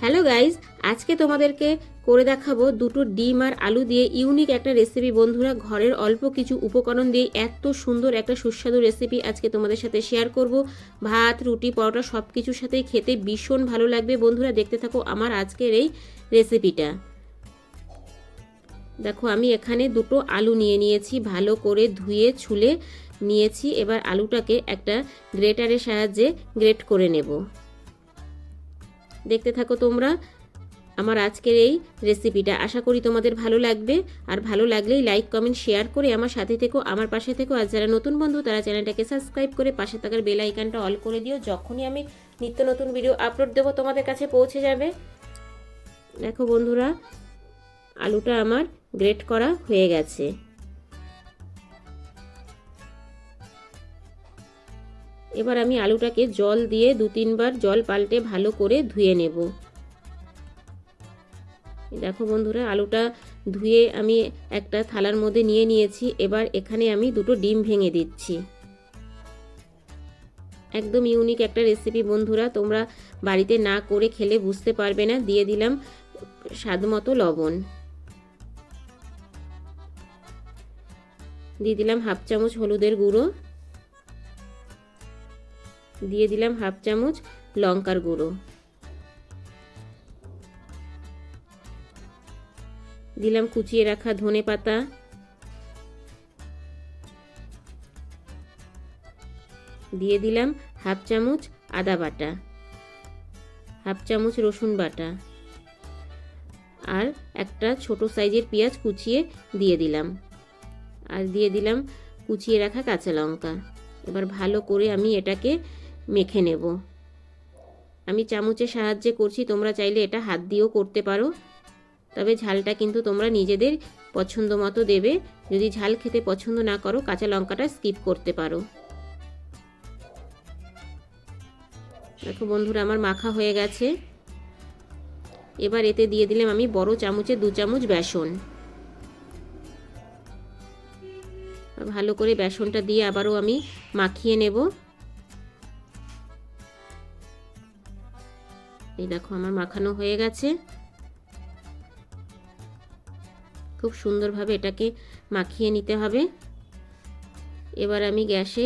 Hello guys আজকে তোমাদেরকে করে দেখাবো দুটো ডিম আর আলু দিয়ে ইউনিক একটা রেসিপি বন্ধুরা, ঘরের অল্প কিছু উপকরণ দিয়ে এত সুন্দর একটা সুস্বাদু রেসিপি আজকে তোমাদের সাথে শেয়ার করব। ভাত, রুটি, পরোটা সব কিছুর সাথেই খেতে ভীষণ ভালো লাগবে। বন্ধুরা, দেখতে থাকো আমার আজকের এই রেসিপিটা দেখো, আমি এখানে দুটো আলু নিয়ে নিয়েছি, ভালো করে ধুয়ে ছুলে নিয়েছি। এবার আলুটাকে একটা গ্রেটারের সাহায্যে গ্রেট করে নেব। দেখতে থাকো তোমরা। আমার আজকের এই রেসিপিটা আশা করি তোমাদের ভালো লাগবে। আর ভালো লাগলেই লাইক কমেন্ট শেয়ার করে আমার সাথে থেকো, আমার পাশে থেকো। আর যারা নতুন বন্ধু, তারা চ্যানেলটাকে সাবস্ক্রাইব করে পাশে থাকার বেল আইকনটা অল করে দিও। যখনই আমি নিত্য নতুন ভিডিও আপলোড দেবো, তোমাদের কাছে পৌঁছে যাবে। দেখো বন্ধুরা, আলুটা আমার গ্রেট করা হয়ে গেছে। এবার আমি আলুটাকে জল দিয়ে দু তিনবার জল পাল্টে ভালো করে ধুয়ে নেব। দেখো বন্ধুরা, আলুটা ধুয়ে আমি একটা থালার মধ্যে নিয়ে নিয়েছি। এবার এখানে আমি দুটো ডিম ভেঙে দিচ্ছি। একদম ইউনিক একটা রেসিপি বন্ধুরা, তোমরা বাড়িতে না করে খেলে বুঝতে পারবে না। দিয়ে দিলাম স্বাদ মতো লবণ। দিয়ে দিলাম হাফ চামচ হলুদের গুঁড়ো। দিয়ে দিলাম হাফ চামচ লঙ্কার গুঁড়ো। দিলাম কুচিয়ে রাখা ধনে পাতা। দিয়ে দিলাম হাফ চামচ আদা বাটা। হাফ চামচ রসুন বাটা। আর একটা ছোট সাইজের পেঁয়াজ কুচিয়ে দিয়ে দিলাম। আর দিয়ে দিলাম কুচিয়ে রাখা কাঁচা লঙ্কা। এবার ভালো করে আমি এটাকে মেখে নেব। আমি চামচের সাহায্যে করছি, তোমরা চাইলে এটা হাত দিয়েও করতে পারো। তবে ঝালটা কিন্তু তোমরা নিজেদের পছন্দ মতো দেবে। যদি ঝাল খেতে পছন্দ না করো, কাঁচা লঙ্কাটা স্কিপ করতে পারো। দেখো বন্ধুরা, আমার মাখা হয়ে গেছে। এবার এতে দিয়ে দিলাম আমি বড় চামচে দু চামচ বেসন। ভালো করে বেসনটা দিয়ে আবারও আমি মাখিয়ে নেব। এই দেখো আমার মাখানো হয়ে গেছে। খুব সুন্দরভাবে এটাকে মাখিয়ে নিতে হবে। এবার আমি গ্যাসে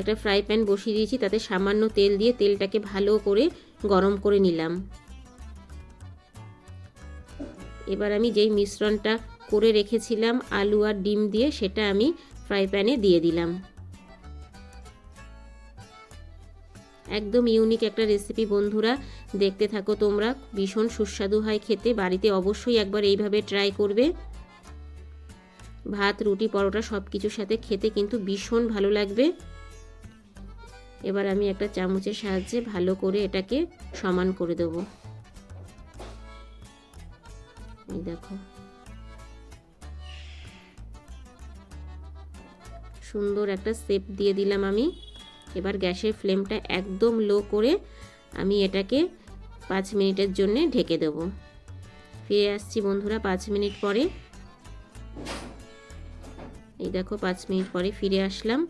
একটা ফ্রাই প্যান বসিয়ে দিয়েছি, তাতে সামান্য তেল দিয়ে তেলটাকে ভালো করে গরম করে নিলাম। এবার আমি যেই মিশ্রণটা করে রেখেছিলাম, আলু আর ডিম দিয়ে, সেটা আমি ফ্রাই প্যানে দিয়ে দিলাম। একদম ইউনিক একটা রেসিপি বন্ধুরা। দেখতে থাকো তোমরা, ভীষণ সুস্বাদু হয় খেতে, বাড়িতে অবশ্যই একবার এইভাবে ট্রাই করবে। ভাত, রুটি, পরোটা সব কিছুর সাথে খেতে কিন্তু ভীষণ ভালো লাগবে। এবার আমি একটা চামচের সাহায্যে ভালো করে এটাকে সমান করে দেব। দেখো। সুন্দর একটা শেপ দিয়ে দিলাম আমি। এবার গ্যাসের ফ্লেমটা একদম লো করে আমি এটাকে পাঁচ মিনিটের জন্য ঢেকে দেব। ফিরে আসছি বন্ধুরা পাঁচ মিনিট পরে। এই দেখো পাঁচ মিনিট পরে ফিরে আসলাম।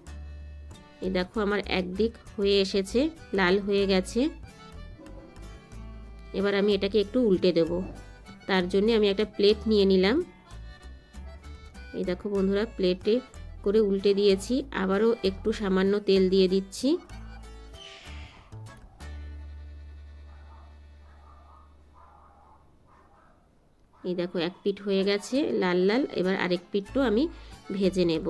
এই দেখো আমার একদিক হয়ে এসেছে, লাল হয়ে গেছে। এবার আমি এটাকে একটু উল্টে দেব। তার জন্য আমি একটা প্লেট নিয়ে নিলাম। এই দেখো বন্ধুরা, প্লেটে করে উল্টে দিয়েছি। আবারও একটু সামান্য তেল দিয়ে দিচ্ছি। এই দেখো, এক পিঠ হয়ে গেছে লাল লাল। এবার আরেক পিঠটাও আমি ভেজে নেব।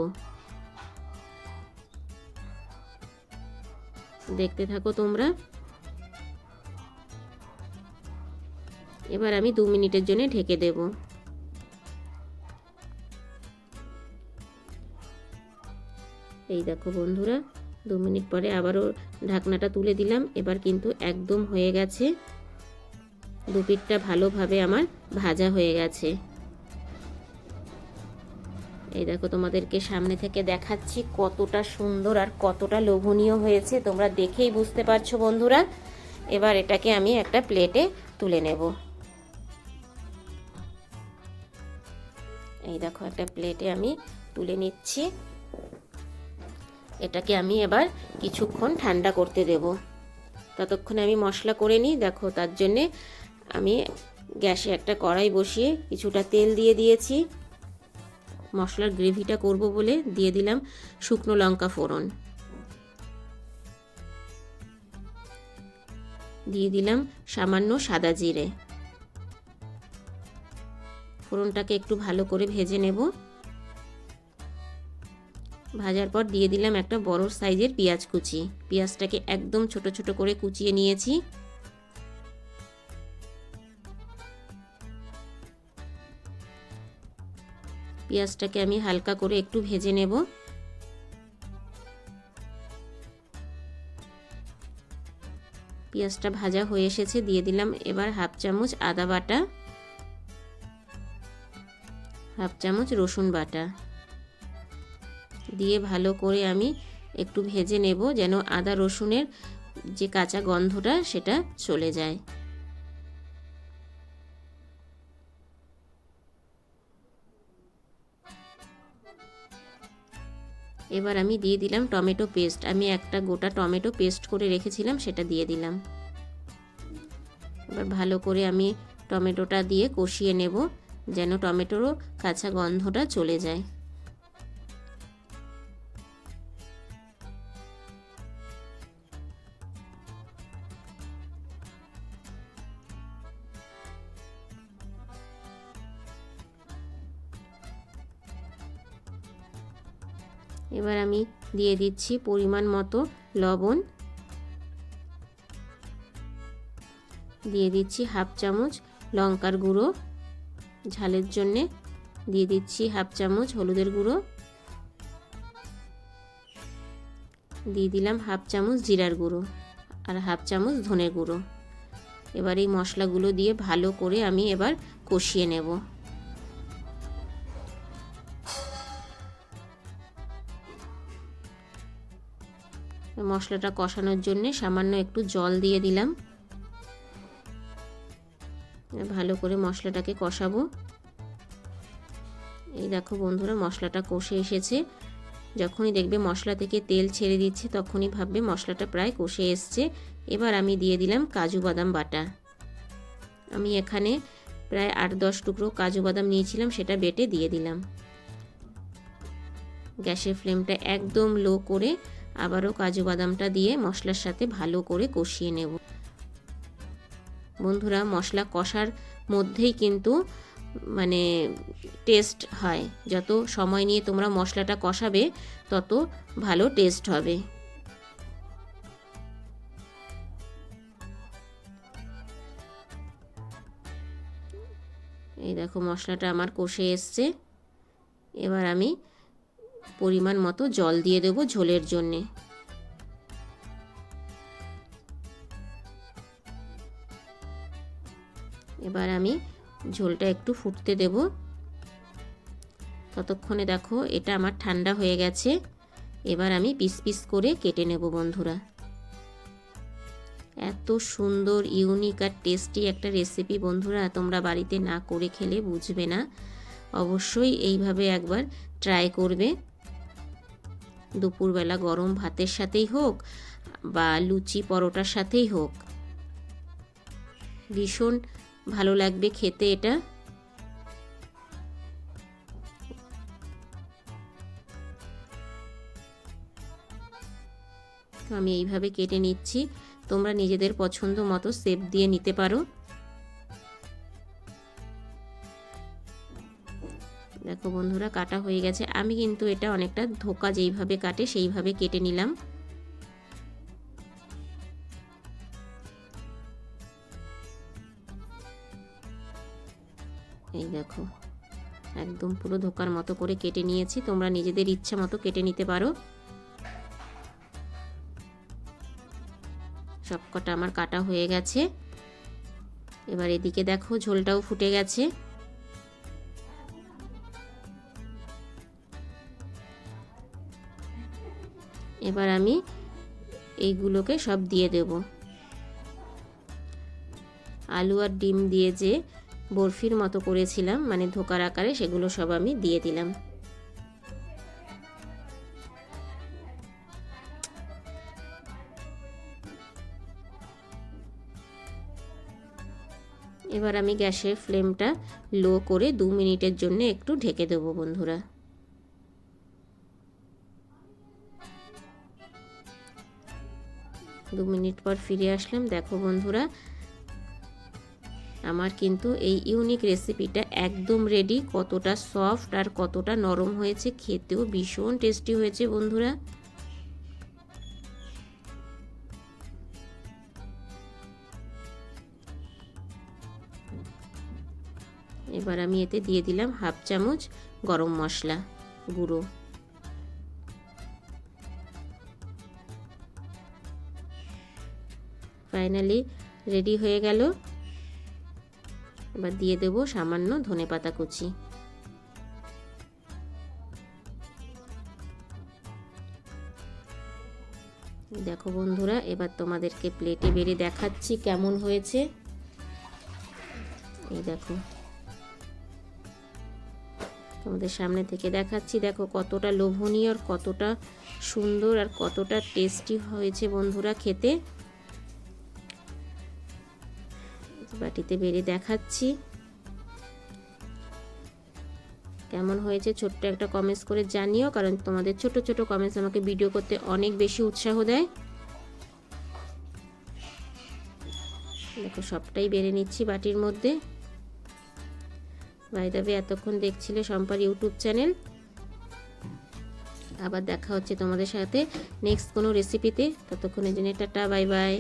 দেখতে থাকো তোমরা। এবার আমি দু মিনিটের জন্য ঢেকে দেব। এই দেখো বন্ধুরা, দু মিনিট পরে আবারও ঢাকনাটা তুলে দিলাম। এবার কিন্তু একদম হয়ে গেছে। দুপিটটা ভালোভাবে আমার ভাজা হয়ে গেছে। এই দেখো তোমাদেরকে সামনে থেকে দেখাচ্ছি কতটা সুন্দর আর কতটা লোভনীয় হয়েছে। তোমরা দেখেই বুঝতে পারছ বন্ধুরা। এবার এটাকে আমি একটা প্লেটে তুলে নেব। এই দেখো একটা প্লেটে আমি তুলে নিচ্ছি। এটাকে আমি এবার কিছুক্ষণ ঠান্ডা করতে দেব। ততক্ষণে আমি মশলা করে নিই। দেখো, তার জন্যে আমি গ্যাসে একটা কড়াই বসিয়ে কিছুটা তেল দিয়ে দিয়েছি। মশলার গ্রেভিটা করব বলে দিয়ে দিলাম শুকনো লঙ্কা ফোড়ন। দিয়ে দিলাম সামান্য সাদা জিরে। ফোড়নটাকে একটু ভালো করে ভেজে নেব। ভাজার পর দিয়ে দিলাম একটা বড় সাইজের পেঁয়াজ কুচি। পেঁয়াজটাকে একদম ছোট ছোট করে কুচিয়ে নিয়েছি। পেঁয়াজটাকে আমি হালকা করে একটু ভেজে নেব। পেঁয়াজটা ভাজা হয়ে এসেছে, দিয়ে দিলাম এবার হাফ চামচ আদা বাটা, হাফ চামচ রসুন বাটা। দিয়ে ভালো করে আমি একটু ভেজে নেব যেন আদা রসুনের যে কাঁচা গন্ধটা সেটা চলে যায়। এবার আমি দিয়ে দিলাম টমেটো পেস্ট। আমি একটা গোটা টমেটো পেস্ট করে রেখেছিলাম, সেটা দিয়ে দিলাম। এবার ভালো করে আমি টমেটোটা দিয়ে কষিয়ে নেব যেন টমেটোরও কাঁচা গন্ধটা চলে যায়। এবার আমি দিয়ে দিচ্ছি পরিমাণ মতো লবণ। দিয়ে দিচ্ছি হাফ চামচ লঙ্কার গুঁড়ো। ঝালের জন্যে দিয়ে দিচ্ছি হাফ চামচ হলুদের গুঁড়ো। দিয়ে দিলাম হাফ চামচ জিরার গুঁড়ো আর হাফ চামচ ধনের গুঁড়ো। এবার এই মশলাগুলো দিয়ে ভালো করে আমি এবার কষিয়ে নেব। মশলাটা কষানোর জন্য সামান্য একটু জল দিয়ে দিলাম। ভালো করে মশলাটাকে কষাবো। এই দেখো বন্ধুরা, মশলাটা কষে এসেছে। যখনই দেখবে মশলা থেকে তেল ছেড়ে দিচ্ছে, তখনই ভাববে মশলাটা প্রায় কষে এসছে। এবার আমি দিয়ে দিলাম কাজু বাদাম বাটা। আমি এখানে প্রায় আট দশ টুকরো কাজু বাদাম নিয়েছিলাম, সেটা বেটে দিয়ে দিলাম। গ্যাসের ফ্লেমটা একদম লো করে আবারও কাজু বাদামটা দিয়ে মশলার সাথে ভালো করে কষিয়ে নেব। বন্ধুরা, মশলা কষার মধ্যেই কিন্তু মানে টেস্ট হয়। যত সময় নিয়ে তোমরা মশলাটা কষাবে, তত ভালো টেস্ট হবে। এই দেখো, মশলাটা আমার কষে এসছে। এবার আমি পরিমাণ মতো জল দিয়ে দেবো ঝোলের জন্যে। এবার আমি ঝোলটা একটু ফুটতে দেব। ততক্ষণে দেখো এটা আমার ঠান্ডা হয়ে গেছে। এবার আমি পিস পিস করে কেটে নেব বন্ধুরা। এত সুন্দর, ইউনিক আর টেস্টি একটা রেসিপি বন্ধুরা, তোমরা বাড়িতে না করে খেলে বুঝবে না। অবশ্যই এইভাবে একবার ট্রাই করবে। দুপুরবেলা গরম ভাতের সাথেই হোক বা লুচি পরোটার সাথেই হোক। ভীষণ ভালো লাগবে খেতে এটা। আমি এইভাবে কেটে নিচ্ছি। তোমরা নিজেদের পছন্দ মতো সেপ দিয়ে নিতে পারো। দেখো বন্ধুরা, কাটা হয়ে গেছে। আমি কিন্তু এটা অনেকটা ধোকা যেইভাবে কাটে, সেইভাবে কেটে নিলাম। এই দেখো, একদম পুরো ধোকার মতো করে কেটে নিয়েছি। তোমরা নিজেদের ইচ্ছা মতো কেটে নিতে পারো। সবকটা আমার কাটা হয়ে গেছে। এবার এদিকে দেখো ঝোলটাও ফুটে গেছে। এবার আমি এইগুলোকে সব দিয়ে দেব। আলু আর ডিম দিয়ে যে বরফির মতো করেছিলাম মানে ধোকার আকারে সেগুলো সব আমি দিয়ে দিলাম। এবার আমি গ্যাসের ফ্লেমটা লো করে দু মিনিটের জন্য একটু ঢেকে দেবো বন্ধুরা। দু মিনিট পর ফিরে আসলাম। দেখো বন্ধুরা, আমার কিন্তু এই ইউনিক রেসিপিটা একদম রেডি কতটা সফট আর কতটা নরম হয়েছে, খেতেও ভীষণ টেস্টি হয়েছে বন্ধুরা। এবার আমি এতে দিয়ে দিলাম হাফ চামচ গরম মশলা গুঁড়ো। ফাইনালি রেডি হয়ে গেল। এবার দিয়ে দেব সামান্য ধনে পাতা কুচি। দেখো বন্ধুরা, এবার তোমাদেরকে প্লেটে বেড়ে দেখাচ্ছি কেমন হয়েছে। এই দেখো। তোমাদের সামনে থেকে দেখাচ্ছি, দেখো কতটা লোভনীয় আর কতটা সুন্দর আর কতটা টেস্টি হয়েছে বন্ধুরা খেতে। বাটিতে বেড়ে দেখাচ্ছি। কেমন হয়েছে ছোট্ট একটা কমেন্টস করে জানিও, কারণ তোমাদের ছোট ছোট কমেন্টস আমাকে ভিডিও করতে অনেক বেশি উৎসাহ দেয়। দেখো, সবটাই বেড়ে নিচ্ছি বাটির মধ্যে। বাইদাবে এতক্ষণ দেখছিলে সম্পার ইউটিউব চ্যানেল। আবার দেখা হচ্ছে তোমাদের সাথে নেক্সট কোনো রেসিপিতে ততক্ষণের জন্য টাটা বাই বাই